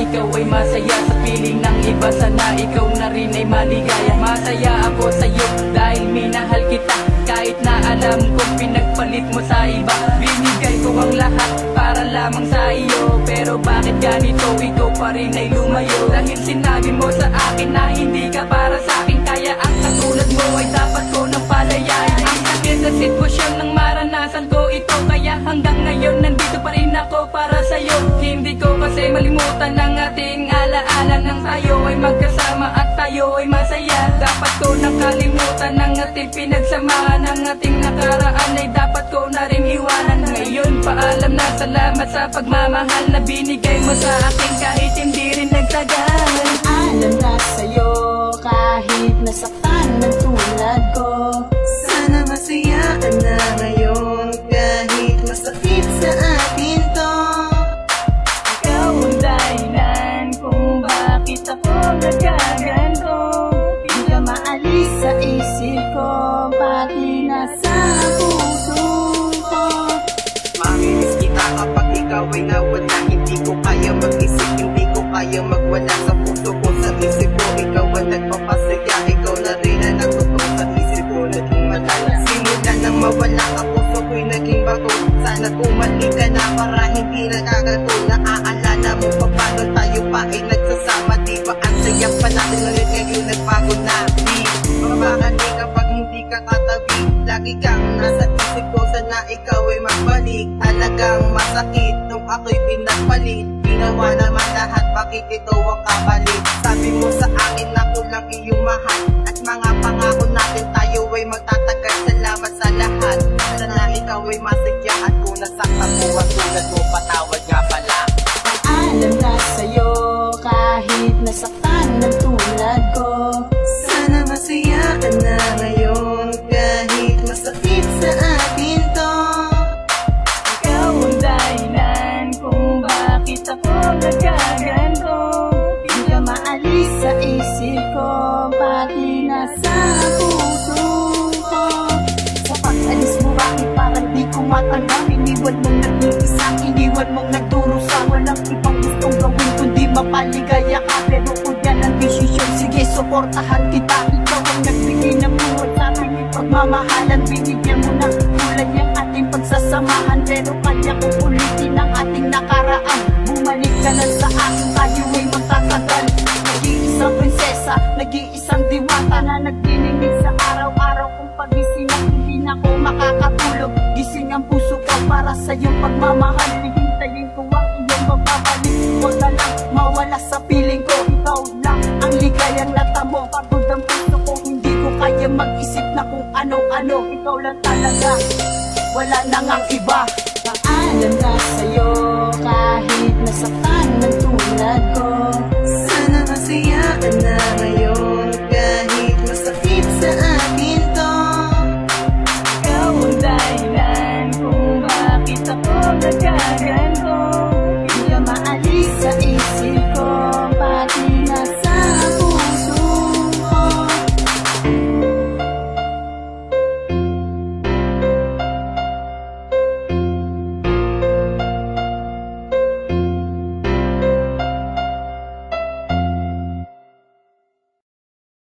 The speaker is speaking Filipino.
ikaw ay masaya. Sa piling ng iba sana ikaw na rin ay maligaya. Masaya ako sa'yo dahil minahal kita. Kahit na alam kong pinagpalit mo sa iba Binigay ko ang lahat para lamang sa iyo. Pero bakit ganito? Ikaw pa rin ay lumayo. Dahil sinabi mo sa akin na hindi ka para sa akin Kaya ang katulad mo ay dapat ko nang palayain tayo ay magkasama at tayo ay masaya. Dapat ko nakalimutan ang ating pinagsamahan. Ang ating nakaraan ay dapat ko na rin iwanan. Ngayon paalam na salamat sa pagmamahal Na binigay mo sa akin. Kahit hindi rin nagtagal kapag ikaw ay nawala Hindi ko kaya mag-isip, hindi ko kaya magwala Sa puso ko, sa isip ko, ikaw ang nagpapasaya Ikaw na rin ang natutok sa isip ko, naging malala Simula nang mawala ka, puso ko'y naging bago Sana tumali ka na para hindi nagkagato Naaalala mo pa paano tayo pa ay nagsasama Di ba? Ang saya pa natin ngayon ngayon nagbago na. Di mabakali kapag hindi ka katabi. Lagi kang nasa isip ko sana ikaw ay magbalik. Talagang masakit ako'y pinagpalit Ginawa naman lahat bakit ito ang kapalit? Sabi mo sa akin na kulang iyong mahal. At mga pangako natin tayo ay magtatagal. Salamat sa lahat. Sana ikaw ay masaya at kung nasaktan mo at tulad mo patawad mapaligaya ka Pero kung yan ang desisyon. Sige, suportahan kita. Ikaw ang nagbigay ng buhay sa akin Pagmamahalan, binigyan mo ng kulay ang ating pagsasamahan. Pero kanya kong ulitin ang ating nakaraan. Bumalik ka lang sa akin, tayo ay magtatagal Nag-iisang prinsesa, nag-iisang diwata Na nagdiningig sa araw-araw kung pagising. At hindi na ako makakatulog. Gising ang puso ko para sa iyong pagmamahal ano-ano Ikaw lang talaga, wala na ngang iba. Paalam na sa'yo? Kahit nasaktan ng tulad ko. Sana masaya na ngayon